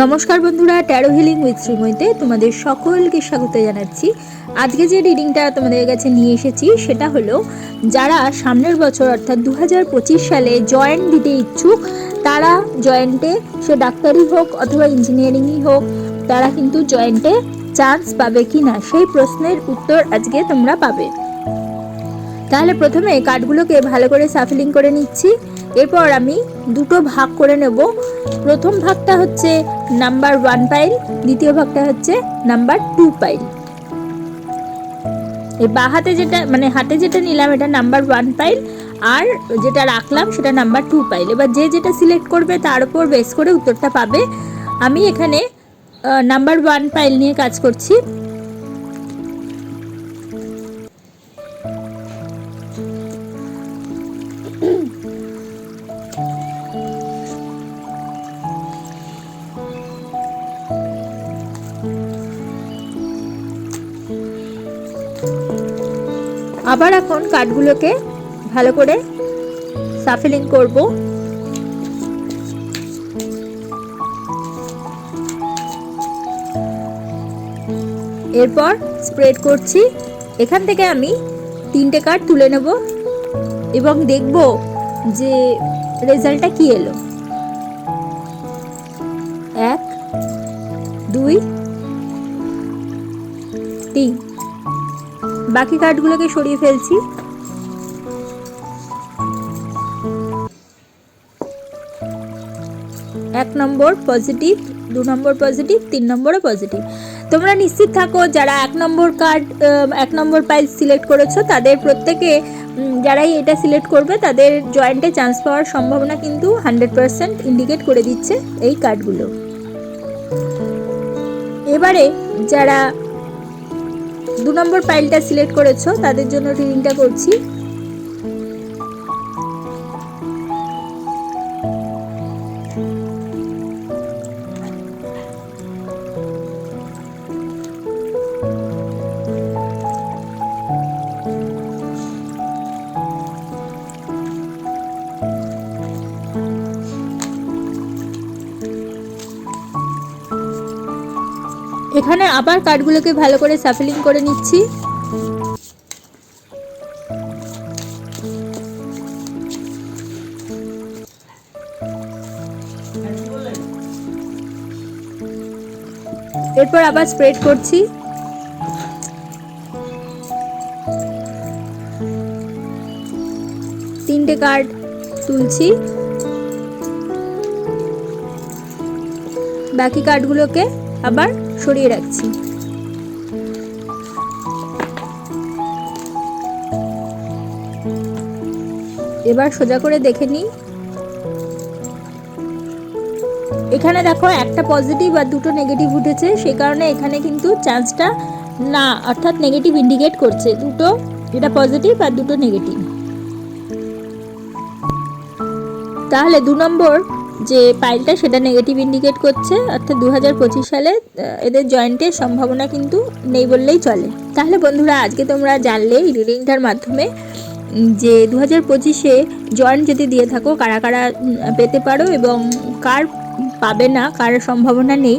নমস্কার বন্ধুরা taro healing with শ্রীময়তে তোমাদের সকলকে স্বাগত জানাচ্ছি। আজকে যে রিডিংটা তোমাদের কাছে নিয়ে এসেছি, সেটা হলো, যারা সামনের বছর অর্থাৎ দু সালে জয়েন্ট দিতে ইচ্ছুক, তারা জয়েন্টে সে ডাক্তারি হোক অথবা ইঞ্জিনিয়ারিংই হোক, তারা কিন্তু জয়েন্টে চান্স পাবে কি না, সেই প্রশ্নের উত্তর আজকে তোমরা পাবে। তাহলে প্রথমে কার্ডগুলোকে ভালো করে সাফিলিং করে নিচ্ছি। এরপর আমি দুটো ভাগ করে নেব। প্রথম ভাগটা হচ্ছে নাম্বার ওয়ান পাইল, দ্বিতীয় ভাগটা হচ্ছে নাম্বার টু পাইল। এই বা হাতে যেটা মানে হাতে যেটা নিলাম এটা নাম্বার ওয়ান পাইল, আর যেটা রাখলাম সেটা নাম্বার টু পাইল। এবার যে যেটা সিলেক্ট করবে তার উপর বেস করে উত্তরটা পাবে। আমি এখানে নাম্বার ওয়ান পাইল নিয়ে কাজ করছি। আবার এখন কাঠগুলোকে ভালো করে সাফেলিং করব। এরপর স্প্রেড করছি। এখান থেকে আমি তিনটে কার্ড তুলে নেব এবং দেখব যে রেজাল্টটা কি এলো। এক, দুই, তিন। বাকি কার্ডগুলোকে সরিয়ে ফেলছি। এক নম্বর পজিটিভ দু নম্বর পজিটিভ তিন নম্বরও পজিটিভ তোমরা নিশ্চিত থাকো, যারা এক নম্বর কার্ড এক নম্বর পাইল সিলেক্ট করেছ, তাদের প্রত্যেকে যারাই এটা সিলেক্ট করবে, তাদের জয়েন্টে চান্স পাওয়ার সম্ভাবনা কিন্তু হান্ড্রেড পারসেন্ট ইন্ডিকেট করে দিচ্ছে এই কার্ডগুলো এবারে যারা দু নম্বর পাইলটা সিলেক্ট করেছ তাদের জন্য রিডিংটা করছি। এখানে আবার কার্ডগুলোকে ভালো করে সাফলিং করে নিচ্ছি। এরপর আবার স্প্রেড করছি। তিনটে কার্ড তুলছি। বাকি কার্ডগুলোকে আবার সরিয়ে রাখছি। এবার সোজা করে দেখে নিই। এখানে দেখো একটা পজিটিভ আর দুটো নেগেটিভ উঠেছে, সেই কারণে এখানে কিন্তু চান্সটা না, অর্থাৎ নেগেটিভ ইন্ডিকেট করছে। দুটো, এটা পজিটিভ আর দুটো নেগেটিভ তাহলে দু নম্বর যে পাইলটা সেটা নেগেটিভ ইন্ডিকেট করছে, অর্থাৎ দু হাজার পঁচিশ সালে এদের জয়েন্টের সম্ভাবনা কিন্তু নেই বললেই চলে। তাহলে বন্ধুরা, আজকে তোমরা জানলে এই রিডিংটার মাধ্যমে যে দু হাজার পঁচিশে জয়েন্ট যদি দিয়ে থাকো, কারা কারা পেতে পারো এবং কার পাবে না, কার সম্ভাবনা নেই